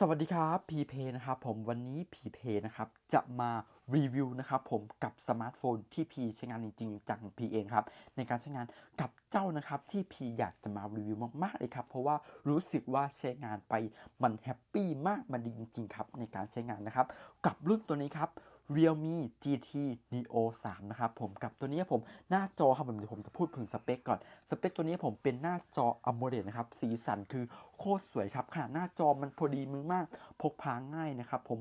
สวัสดีครับพีเพนะครับผมวันนี้พีเพนะครับจะมารีวิวนะครับผมกับสมาร์ทโฟนที่พีใช้งานจริงๆจากพีเองครับในการใช้งานกับเจ้านะครับที่พีอยากจะมารีวิวมากๆเลยครับเพราะว่ารู้สึกว่าใช้งานไปมันแฮปปี้มากมันดีจริงๆครับในการใช้งานนะครับกับรุ่นตัวนี้ครับ Realme GT Neo 3 นะครับผมกับตัวนี้ผมหน้าจอครับผมเดี๋ยวผมจะพูดถึงสเปคก่อน สเปคตัวนี้ผมเป็นหน้าจอ AMOLED นะครับ สีสันคือโคตรสวยครับ ขนาดหน้าจอมันพอดีมือมาก พกพาง่ายนะครับผม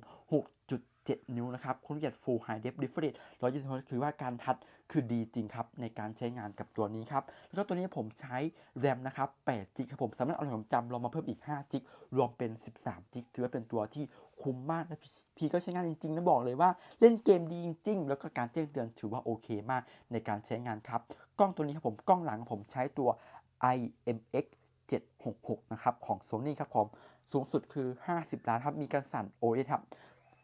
6.7 นิ้วนะครับคุณเกียด Full High Def Refresh 120Hz คือว่าการทัด คือดีจริงครับในการใช้งานกับตัวนี้ครับ แล้วก็ตัวนี้ผมใช้ RAM นะครับ8 g b ครับผมสามารถเอาความจำลงมาเพิ่มอีก5 g b รวมเป็น 13 g b ถือว่าเป็นตัวที่คุ้มมากและพี่พี่ก็ใช้งานจริงๆนะบอกเลยว่าเล่นเกมดีจริง ๆ แล้วก็การแจ้งเตือนถือว่าโอเคมากในการใช้งานครับ กล้องตัวนี้ครับผมกล้องหลังผมใช้ตัว IMX 766 นะครับ ของ Sony ครับผม สูงสุดคือ 50 ล้านครับ มีการสั่น OS ครับ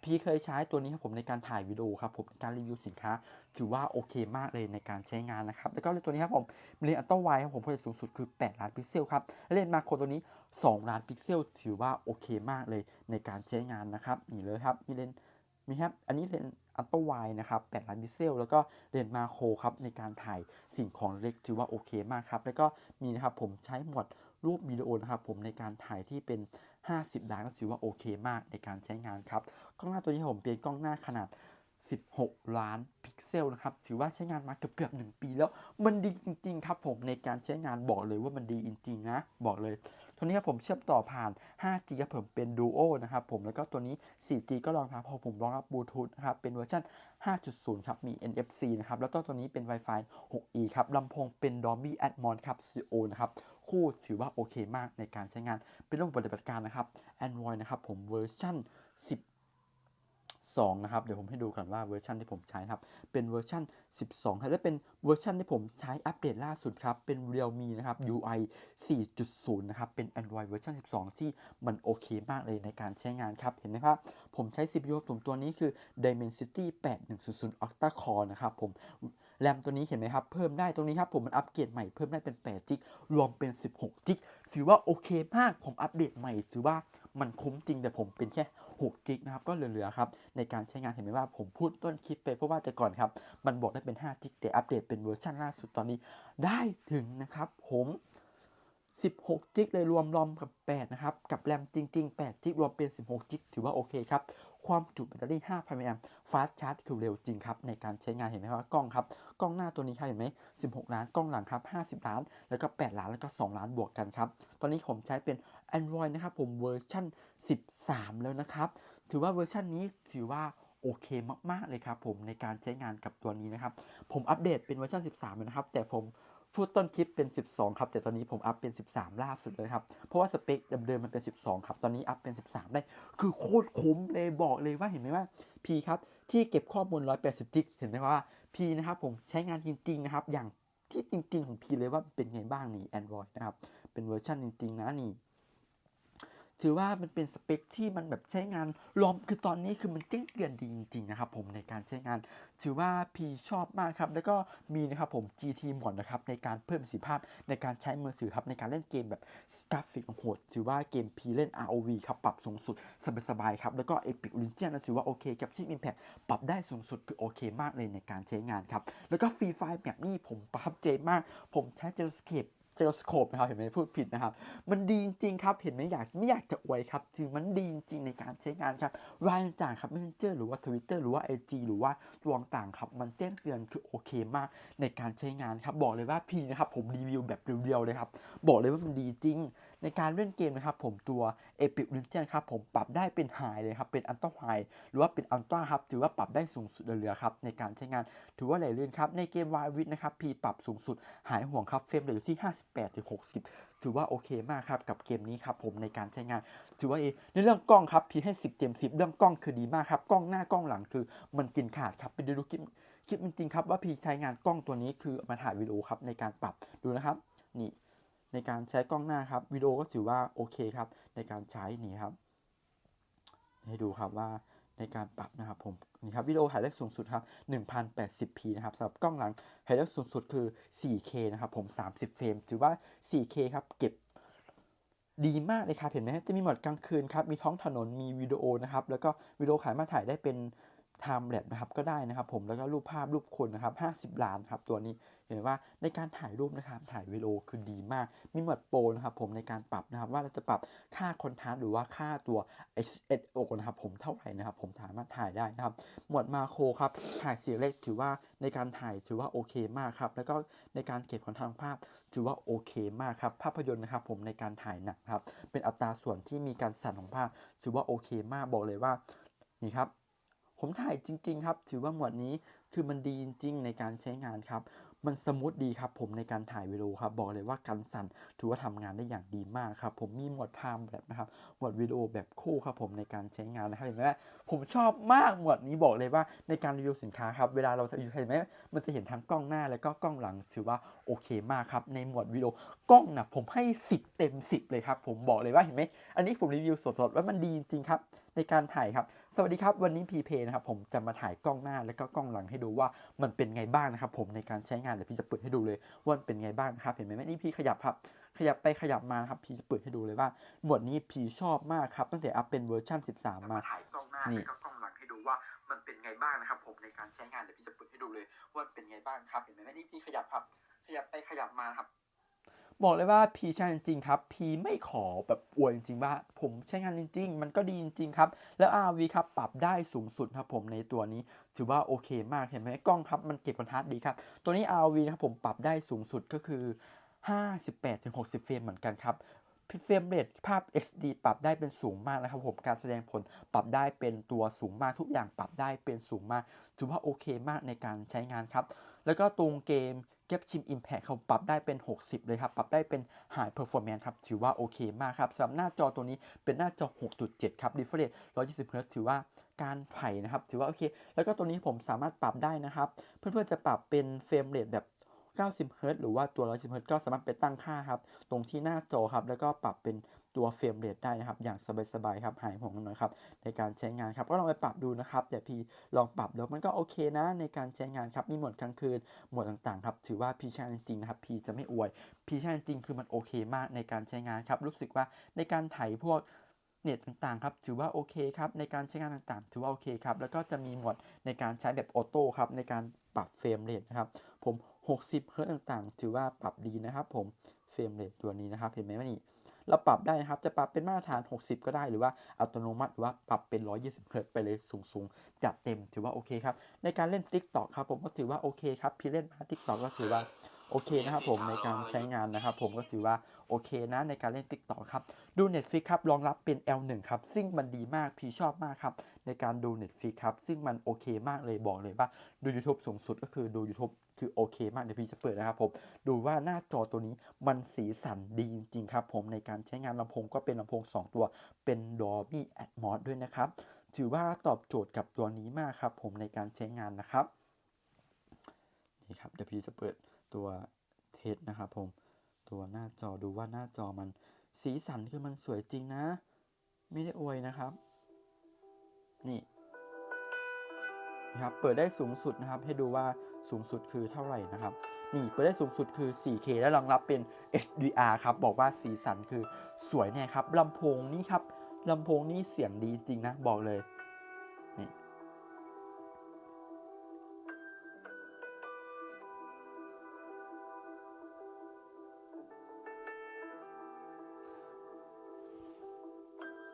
พี่เคยใช้ตัวนี้ครับผมในการถ่ายวิดีโอครับผมในการรีวิวสินค้า ถือว่าโอเคมากเลยในการใช้งานนะครับ แล้วก็เลนตัวนี้ครับผมเลนส์อัลตร้าไวครับผมความเอียดสูงสุดคือ 8 ล้านพิกเซลครับและเลนส์มาโครตัวนี้ 2 ล้านพิกเซล ถือว่าโอเคมากเลยในการใช้งานนะครับนี่เลยครับมีเลนส์มีครับอันนี้เลนส์อัลตร้าไวนะครับ8ล้านพิกเซล แล้วก็เลนส์มาโครครับในการถ่ายสิ่งของเล็กถือว่าโอเคมากครับแล้วก็มีนะครับผมใช้หมดรูปวิดีโอนะครับผมในการถ่ายที่เป็น 50 ล้านก็ถือว่าโอเคมากในการใช้งานครับ กล้องหน้าตัวนี้ผมเป็นกล้องหน้าขนาด 16 ล้านพิกเซลนะครับ ถือว่าใช้งานมาเกือบเกือบหนึ่งปีแล้ว มันดีจริง ๆ ครับผมในการใช้งานบอกเลยว่ามันดีจริง ๆ นะ บอกเลย ตัวนี้ครับผมเชื่อมต่อผ่าน 5G ครับผมเป็น Duo นะครับผม แล้วก็ตัวนี้ 4G ก็รองรับพอผมรองรับบลูทูธนะครับ เป็นเวอร์ชัน 5.0 ครับ มี NFC นะครับ แล้วก็ตัวนี้เป็น Wi-Fi 6E ครับ ลำโพงเป็น Dolby Atmos ครับ CO นะครับ คู่ถือว่าโอเคมากในการใช้งาน เป็นระบบปฏิบัติการนะครับ Android นะครับ ผมเวอร์ชัน10 2 นะครับ เดี๋ยวผมให้ดูก่อนว่าเวอร์ชันที่ผมใช้ครับ เป็นเวอร์ชัน12ครับและเป็นเวอร์ชันที่ผมใช้อัปเดตล่าสุดครับ เป็น Realme นะครับ UI 4.0 นะครับ เป็น Android เวอร์ชัน12 ที่มันโอเคมากเลยในการใช้งานครับ เห็นไหมครับ ผมใช้ CPU ผมตัวนี้คือ Dimensity 8100 Octa Core นะครับผม แรมตัวนี้เห็นไหมครับ เพิ่มได้ตรงนี้ครับ ผมมันอัปเกรดใหม่เพิ่มได้เป็น8จิกรวมเป็น 16จิกถือว่าโอเคมาก ผมอัปเดตใหม่ถือว่ามันคุ้มจริงแต่ผมเป็นแค่ 6จิกนะครับก็เหลือๆครับในการใช้งานเห็นไหมว่าผมพูดต้นคลิปไปเพราะว่าแต่ก่อนครับมันบอกได้เป็น5จิกแต่อัปเดตเป็นเวอร์ชันล่าสุดตอนนี้ได้ถึงนะครับผม16จิกเลยรวมรอมกับ 8 นะครับ กับแรมจริง ๆ 8 จิกรวมเป็น 16 จิกถือว่าโอเคครับ ความจุแบตเตอรี่ 5,000มิลลิแอมฟาสชาร์จคือเร็วจริงครับ ในการใช้งานเห็นไหมว่ากล้องครับ กล้องหน้าตัวนี้ครับเห็นไหม16 ล้าน กล้องหลังครับ 50 ล้าน แล้วก็ 8 ล้าน แล้วก็ 2 ล้านบวกกันครับ ตอนนี้ผมใช้เป็น Android นะครับ ผมเวอร์ชัน13 แล้วนะครับ ถือว่าเวอร์ชันนี้ถือว่าโอเคมากๆเลยครับผมในการใช้งานกับตัวนี้นะครับ ผมอัปเดตเป็นเวอร์ชัน13เลยนะครับ แต่ผมพูดต้นคลิปเป็น 12 ครับ แต่ตอนนี้ผมอัพเป็น 13 ล่าสุดเลยครับ เพราะว่าสเปคเดิมๆมันเป็น 12 ครับ ตอนนี้อัพเป็น 13 ได้ คือโคตรคุ้มเลยบอกเลยว่าเห็นไหมว่าพีครับ ที่เก็บข้อมูล 180 จิก เห็นไหมว่า พีนะครับผมใช้งานจริงๆนะครับ อย่างที่จริง ๆ ของพีเลยว่าเป็นไงบ้างนี่ Android นะครับ เป็นเวอร์ชันจริง ๆ นะนี่ ถือว่ามันเป็นสเปคที่มันแบบใช้งานรอมคือตอนนี้คือมันแจ้งเตือนดีจริงๆนะครับผมในการใช้งาน ถือว่าพีชอบมากครับ แล้วก็มีนะครับผม GT Mod นะครับในการเพิ่มประสิทธิภาพในการใช้มือถือครับในการเล่นเกมแบบกราฟิกโหดถือว่าเกมพีเล่น ROV ครับปรับสูงสุดสบายๆครับแล้วก็ Epic Legend นะถือว่าโอเคกับชิ Impact ปรับได้สูงสุดคือโอเคมากเลยในการใช้งานครับแล้วก็ฟรีไฟล์แบบนี้ผมประทับใจมาก ผมใช้ Gyroscope เจอสโคปนะครับเห็นไหมพูดผิดนะครับ มันดีจริงครับเห็นไหมอยากไม่อยากจะอวยครับคือมันดีจริงในการใช้งานครับรายต่างครับไม่เจอหรือว่า Twitter หรือว่า IG หรือว่าตัวต่างครับ มันแจ้งเตือนคือโอเคมากในการใช้งานครับ บอกเลยว่าพี่นะครับผมรีวิวแบบเรียวๆเลยครับ บอกเลยว่ามันดีจริง ในการเล่นเกมนะครับผมตัว Epic Legend ครับผมปรับได้เป็น High เลยครับเป็น Ultra High หรือว่าเป็น Ultra ครับถือว่าปรับได้สูงสุดเหลือครับในการใช้งานถือว่าไหลลื่นครับในเกมวายวิทนะครับพีปรับสูงสุดหายห่วงครับเฟรมเรทอยู่ที่ 58ถึง60 ถือว่าโอเคมากครับกับเกมนี้ครับผมในการใช้งาน ถือว่าเอในเรื่องกล้องครับพีให้ 10เต็ม10 เรื่องกล้องคือดีมากครับกล้องหน้ากล้องหลังคือมันกินขาดครับไปดูคลิปคลิปจริงๆครับว่าพีใช้งานกล้องตัวนี้คือมาถ่ายวิดีโอครับในการปรับดูนะครับนี่ ในการใช้กล้องหน้าครับวิดีโอก็ถือว่าโอเคครับ ในการใช้นี่ครับ ให้ดูครับว่าในการปรับนะครับผมนี่ครับวิดีโอถ่ายได้สูงสุดครับ 1080p นะครับสำหรับกล้องหลังถ่ายได้สูงสุดคือ 4K นะครับผม 30 เฟรมถือว่า 4K ครับเก็บดีมากเลยครับเห็นไหมจะมีหมดกลางคืนครับมีท้องถนนมีวิดีโอนะครับแล้วก็วิดีโอขายมาถ่ายได้เป็น time lapse นะครับก็ได้นะครับ ผมแล้วก็รูปภาพรูปคนนะครับ50 ล้านครับตัวนี้เห็นว่าในการถ่ายรูปนะครับถ่ายวิดีโอคือดีมาก มีหมดโปรนะครับผมในการปรับนะครับว่าเราจะปรับค่าคอนทราสต์หรือว่าค่าตัว ISO นะครับผมเท่าไหร่นะครับ ผมสามารถถ่ายได้นะครับ หมวดมาโครครับถ่ายเสียงเล็กถือว่าในการถ่ายถือว่าโอเคมากครับแล้วก็ในการเก็บของทางภาพถือว่าโอเคมากครับภาพยนตร์นะครับผมในการถ่ายหนังครับเป็นอัตราส่วนที่มีการสั่นของภาพถือว่าโอเคมากบอกเลยว่านี่ครับ ผมถ่ายจริง ๆ ครับ ถือว่าหมวดนี้คือมันดีจริง ๆ ในการใช้งานครับ มันสมูทดีครับ ผมในการถ่ายวิดีโอครับ บอกเลยว่าการสั่นถือว่าทำงานได้อย่างดีมากครับ ผมมีหมดไทม์แบบนะครับ หมวดวิดีโอแบบคู่ครับผมในการใช้งานนะครับเห็นไหมผมชอบมากหมวดนี้บอกเลยว่าในการรีวิวสินค้าครับ เวลาเรารีวิวเห็นไหมมันจะเห็นทั้งกล้องหน้าแล้วก็กล้องหลัง ถือว่าโอเคมากครับในหมวดวิดีโอกล้องนะผมให้ 10 เต็ม 10 เลยครับ ผมบอกเลยว่าเห็นไหมอันนี้ผมรีวิวสดๆว่ามันดีจริงๆครับในการถ่ายครับ สวัสดีครับ วันนี้พีเพนะครับผมจะมาถ่ายกล้องหน้าแล้วก็กล้องหลังให้ดูว่ามันเป็นไงบ้างนะครับผมในการใช้งานเดี๋ยวพี่จะเปิดให้ดูเลยว่ามันเป็นไงบ้างนะครับเห็นไหมนี่พี่ขยับครับขยับไปขยับมานะครับพี่จะเปิดให้ดูเลยว่าหมวดนี้พี่ชอบมากครับตั้งแต่อัพเป็นเวอร์ชัน13มาถ่ายกล้องหน้านี่แล้วก็กล้องหลังให้ดูว่ามันเป็นไงบ้างนะครับผมในการใช้งานเดี๋ยวพี่จะเปิดให้ดูเลยว่าเป็นไงบ้างครับเห็นไหมนี่พี่ขยับครับขยับไปขยับมาครับ บอกเลยว่าพีใช้งานจริงครับพีไม่ขอแบบอวยจริงๆว่า ผมใช้งานจริง ๆ มันก็ดีจริงๆครับ แล้ว RV ครับปรับได้สูงสุดครับผมในตัวนี้ ถือว่าโอเคมากเห็นไหมกล้องครับมันเก็บคอนทราสต์ดีครับ ตัวนี้ RV นะครับผมปรับได้สูงสุดก็คือ 58-60 เฟรมเหมือนกันครับเฟรมเรทภาพ SD ปรับได้เป็นสูงมากนะครับผมการแสดงผลปรับได้เป็นตัวสูงมากทุกอย่างปรับได้เป็นสูงมากถือว่าโอเคมากในการใช้งานครับ แล้วก็ตรงเกม เก็บชิม Impact เขาปรับได้เป็น 60 เลยครับ ปรับได้เป็น High Performance ครับ ถือว่าโอเคมากครับสำหรับหน้าจอตัวนี้เป็นหน้าจอ 6.7 ครับ Refresh 120 Hz ถือว่าการไถ่นะครับ ถือว่าโอเค แล้วก็ตัวนี้ผมสามารถปรับได้นะครับ เพื่อนๆจะปรับเป็นเฟรมเรทแบบ90 Hz หรือว่าตัว 110 Hz ก็สามารถไปตั้งค่าครับ ตรงที่หน้าจอครับ แล้วก็ปรับเป็น ตัวเฟรมเรทได้นะครับ อย่างสบายๆครับหายห่วงหน่อยครับในการใช้งานครับก็ลองไปปรับดูนะครับแต่พี่ลองปรับแล้วมันก็โอเคนะในการใช้งานครับมีหมดกลางคืนหมดต่างๆครับถือว่าพี่ใช้จริงนะครับพี่จะไม่อวยพี่ใช้จริงคือมันโอเคมากในการใช้งานครับรู้สึกว่าในการถ่ายพวกเน็ตต่างๆครับถือว่าโอเคครับในการใช้งานต่างๆ ถือว่าโอเคครับแล้วก็จะมีหมดในการใช้แบบออโต้ครับในการปรับเฟรมเรทนะครับผม 60เฮิร์ตต่างๆ ถือว่าปรับดีนะครับผมเฟรมเรทตัวนี้นะครับเห็นไหมว่านี่ เราปรับได้นะครับ จะปรับเป็นมาตรฐาน 60 ก็ได้หรือว่าอัตโนมัติหรือว่าปรับเป็น 120เฮิร์ตไปเลยสูงๆจัดเต็มถือว่าโอเคครับ ในการเล่น TikTok ครับผมก็ถือว่าโอเคครับพี่เล่นมา TikTok ก็ถือว่าโอเคนะครับผมในการใช้งานนะครับผมก็ถือว่าโอเคนะในการเล่น TikTok ครับดู Netflix ครับรองรับเป็น L1 ครับซึ่งมันดีมากพี่ชอบมากครับในการดู Netflix ครับซึ่งมันโอเคมากเลยบอกเลยว่าดู YouTube สูงสุดก็คือดู YouTube คือโอเคมากเดี๋ยวพี่จะเปิดนะครับผม ดูว่าหน้าจอตัวนี้มันสีสันดีจริงๆครับผมในการใช้งานลำโพงก็เป็นลำโพง 2 ตัวเป็น Dolby Atmos ด้วยนะครับ ถือว่าตอบโจทย์กับตัวนี้มากครับผมในการใช้งานนะครับนี่ครับเดี๋ยวพี่จะเปิดตัวเทสนะครับผมตัวหน้าจอดูว่าหน้าจอมันสีสันคือมันสวยจริงนะ ไม่ได้อวยนะครับ นี่นะครับเปิดได้สูงสุดนะครับให้ดูว่า สูงสุดคือเท่าไหร่นะครับ นี่เปิดได้สูงสุดคือ 4K และรองรับเป็น HDR ครับ บอกว่าสีสันคือสวยแน่ครับลำโพงนี่ครับลำโพงนี่เสียงดีจริงนะ บอกเลยนี่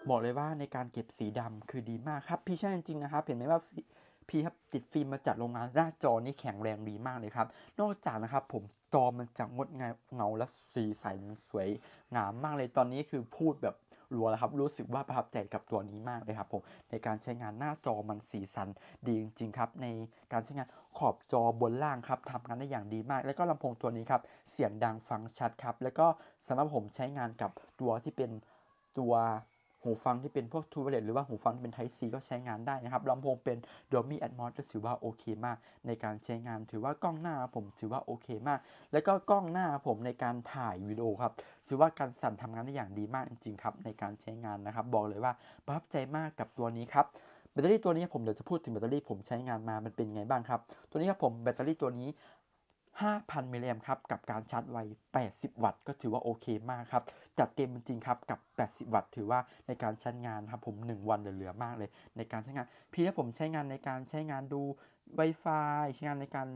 บอกเลยว่าในการเก็บสีดำคือดีมากครับ พี่ใช่จริงๆนะครับ เห็นไหมว่าพี่ครับ ติดฟิล์มมาจากโรงงานหน้าจอนี่แข็งแรงดีมากเลยครับ นอกจากนะครับผมจอมันจะงดงามเงาและสีสันสวยงามมากเลยตอนนี้คือพูดแบบรัวแล้วครับ รู้สึกว่าประทับใจกับตัวนี้มากเลยครับผมในการใช้งานหน้าจอมันสีสันดีจริงๆครับ ในการใช้งานขอบจอบนล่างครับทำงานได้อย่างดีมาก แล้วก็ลำโพงตัวนี้ครับ เสียงดังฟังชัดครับ แล้วก็สำหรับผมใช้งานกับตัวที่เป็นตัว หูฟังที่เป็นพวก True Wireless หรือว่าหูฟังที่เป็น Type C ก็ใช้งานได้นะครับลำโพงเป็น Dolby Atmos ก็ถือว่าโอเคมาก ในการใช้งานถือว่ากล้องหน้าผมถือว่าโอเคมาก แล้วก็กล้องหน้าผมในการถ่ายวิดีโอครับถือว่าการสั่นทำงานได้อย่างดีมากจริงๆครับในการใช้งานนะครับ บอกเลยว่าประทับใจมากกับตัวนี้ครับแบตเตอรี่ตัวนี้ผมเดี๋ยวจะพูดถึงแบตเตอรี่ผมใช้งานมามันเป็นไงบ้างครับ ตัวนี้ครับผมแบตเตอรี่ตัวนี้ 5,000 มิลลิแอมครับกับการชาร์จไว 80 วัตต์ ก็ถือว่าโอเคมากครับ จัดเต็มจริงๆครับกับ 80 วัตต์ ถือว่าในการใช้งานครับผม 1 วันเหลือมากเลย ในการใช้งาน พี่ถ้าผมใช้งานในการใช้งานดู Wi-Fi ใช้งานในการ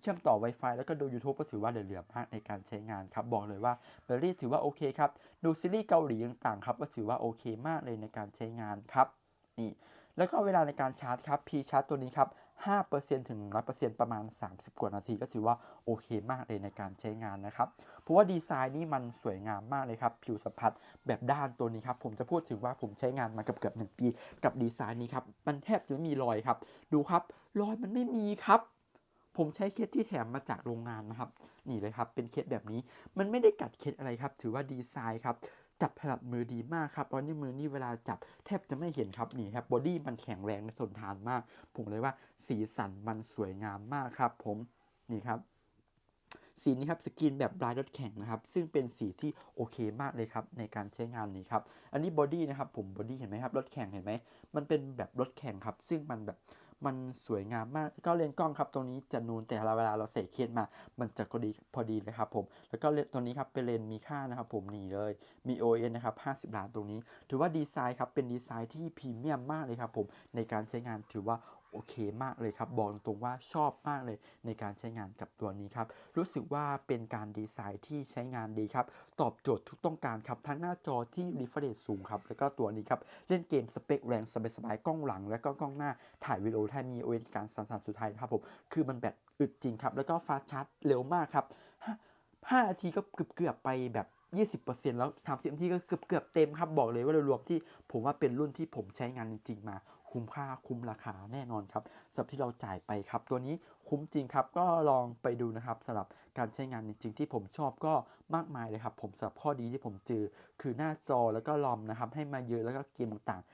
เชื่อมต่อ Wi-Fi แล้วก็ดูยูทูบก็ถือว่าเหลือมากในการใช้งานครับ บอกเลยว่าแบตเตอรี่ถือว่าโอเคครับ ดูซีรีส์เกาหลีต่างๆครับก็ถือว่าโอเคมากเลยในการใช้งานครับ นี่ แล้วก็เวลาในการชาร์จครับ พีชาร์จตัวนี้ครับ 5%ถึง 100%ประมาณ 30 กว่านาทีก็ถือว่าโอเคมากเลยในการใช้งานนะครับ เพราะว่าดีไซน์นี่มันสวยงามมากเลยครับ ผิวสัมผัสแบบด้านตัวนี้ครับ ผมจะพูดถึงว่าผมใช้งานมาเกือบเกือบหนึ่งปี กับดีไซน์นี้ครับ มันแทบจะไม่มีรอยครับ ดูครับรอยมันไม่มีครับผมใช้เคสที่แถมมาจากโรงงานนะครับ นี่เลยครับ เป็นเคสแบบนี้ มันไม่ได้กัดเคสอะไรครับ ถือว่าดีไซน์ครับ จับถนัดมือดีมากครับเพราะนี่วมือนี่เวลาจับแทบจะไม่เห็นครับนี่ครับบอดี้มันแข็งแรงและทนทานมาก ผมเลยว่าสีสันมันสวยงามมากครับผมนี่ครับสีนี้ครับสกินแบบลายรถแข่งนะครับซึ่งเป็นสีที่โอเคมากเลยครับในการใช้งานนี้ครับอันนี้บอดี้นะครับผมบอดี้เห็นไหมครับรถแข่งเห็นไหมมันเป็นแบบรถแข่งครับซึ่งมันแบบ มันสวยงามมากก็เลนกล้องครับตรงนี้จะนูนแต่เวลาเราใส่เคสมา มันจะก็ดีพอดีเลยครับผม แล้วก็เลนตัวนี้ครับเป็นเลนมีค่านะครับผมนี่เลยมี OIS นะครับ 50 ล้านตรงนี้ ถือว่าดีไซน์ครับเป็นดีไซน์ที่พรีเมียมมากเลยครับผมในการใช้งานถือว่า โอเคมากเลยครับ บอกตรงๆว่าชอบมากเลยในการใช้งานกับตัวนี้ครับ รู้สึกว่าเป็นการดีไซน์ที่ใช้งานดีครับ ตอบโจทย์ทุกต้องการครับ ทั้งหน้าจอที่ refresh สูงครับ แล้วก็ตัวนี้ครับ เล่นเกมสเปคแรงสบายๆกล้องหลัง แล้วก็กล้องหน้าถ่ายวิดีโอถ้ามีโอเอสการสั่นๆสุดท้ายนะครับผมคือมันแบตอึดจริงครับ แล้วก็ฟาชาร์จเร็วมากครับ5นาทีก็เกือบเกือบๆไปแบบ20%แล้ว 30นาทีก็เกือบเกือบเต็มครับ บอกเลยว่ารวมที่ผมว่าเป็นรุ่นที่ผมใช้งานจริงๆมา คุ้มค่าคุ้มราคาแน่นอนครับสำหรับที่เราจ่ายไปครับ ตัวนี้คุ้มจริงครับ ก็ลองไปดูนะครับสำหรับการใช้งานจริงที่ผมชอบก็มากมายเลยครับ ผมสำหรับข้อดีที่ผมเจอ คือหน้าจอแล้วก็ลอมนะครับ ให้มาเยอะแล้วก็เกมต่างๆ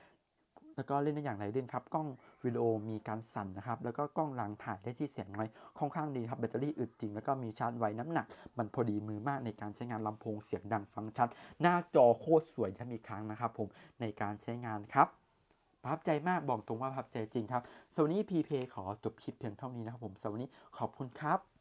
แล้วก็เล่นได้อย่างไรเล่นครับ กล้องวิดีโอมีการสั่นนะครับ แล้วก็กล้องหลังถ่ายได้ที่เสียงน้อยค่อนข้างดีครับ แบตเตอรี่อึดจริง แล้วก็มีชาร์จไวน้ำหนัก มันพอดีมือมากในการใช้งานลำโพงเสียงดังฟังชัด หน้าจอโคตรสวยถ้ามีครั้งนะครับผมในการใช้งานครับ ประทับใจมากบอกตรงว่าประทับใจจริงครับสวัสดีพีเพขอจบคลิปเพียงเท่านี้นะครับผมสวัสดีขอบคุณครับ